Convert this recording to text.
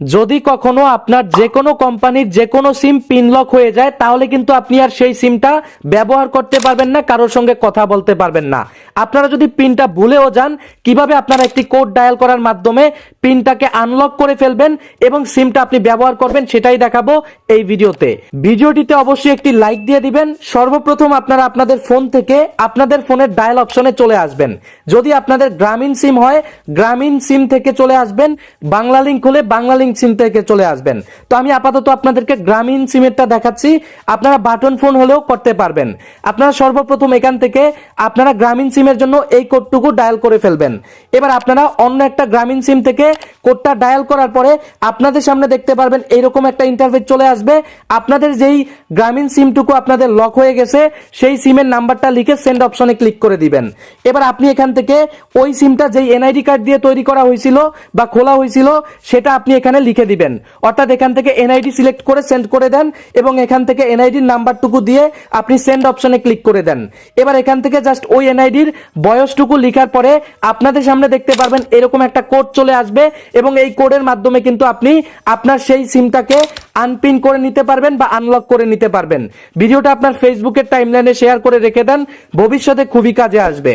যদি কখনো আপনার যে কোনো কোম্পানির যে কোনো সিম পিনলক হয়ে যায়, তাহলে কিন্তু আপনি আর সেই সিমটা ব্যবহার করতে পারবেন না, কারোর সঙ্গে কথা বলতে পারবেন না। আপনারা যদি পিনটা ভুলেও যান, কীভাবে আপনারা একটি কোড ডায়াল করার মাধ্যমে পিনটাকে আনলক করে ফেলবেন এবং সিমটা আপনি ব্যবহার করবেন, সেটাই দেখাবো এই ভিডিওতে। ভিডিওটিতে অবশ্যই একটি লাইক দিয়ে দিবেন। সর্বপ্রথম আপনারা আপনাদের ফোন থেকে আপনাদের ফোনের ডায়াল অপশনে চলে আসবেন। যদি আপনাদের গ্রামীণ সিম হয়, গ্রামীণ সিম থেকে চলে আসবেন। বাংলা লিঙ্ক হলে বাংলা লিঙ্ক সিম থেকে চলে আসবেন। তো আমি আপাতত আপনাদেরকে গ্রামীণ সিমেরটা দেখাচ্ছি। আপনারা বাটন ফোন হলেও করতে পারবেন। আপনারা সর্বপ্রথম এখান থেকে আপনারা গ্রামীণ সিমের জন্য এই কোডটুকু ডায়াল করে ফেলবেন। এবার আপনারা অন্য একটা গ্রামীণ সিম থেকে কোডটা ডায়াল করার পরে আপনাদের সামনে দেখতে পারবেন এইরকম একটা ইন্টারফেস চলে আসবে। আপনাদের যেই গ্রামীণ সিমটুকু আপনাদের লক হয়ে গেছে, সেই সিমের নাম্বারটা লিখে সেন্ড অপশনে ক্লিক করে দিবেন। এবার আপনি এখান থেকে ওই সিমটা যেই এনআইডি কার্ড দিয়ে তৈরি করা হয়েছিল বা খোলা হয়েছিল, সেটা আপনি এখানে লিখে দিবেন। অর্থাৎ এখান থেকে এনআইডি সিলেক্ট করে সেন্ড করে দেন এবং এখান থেকে এনআইডির নাম্বারটুকু দিয়ে আপনি সেন্ড অপশনে ক্লিক করে দেন। এবার এখান থেকে জাস্ট ওই এনআইডির বয়সটুকু লিখার পরে আপনাদের সামনে দেখতে পারবেন এরকম একটা কোড চলে আসবে এবং এই কোডের মাধ্যমে কিন্তু আপনি আপনার সেই সিমটাকে আনপিন করে নিতে পারবেন বা আনলক করে নিতে পারবেন। ভিডিওটা আপনার ফেসবুকের টাইমলাইনে শেয়ার করে রেখে দেন। ভবিষ্যতে খুবই কাজে আসবে।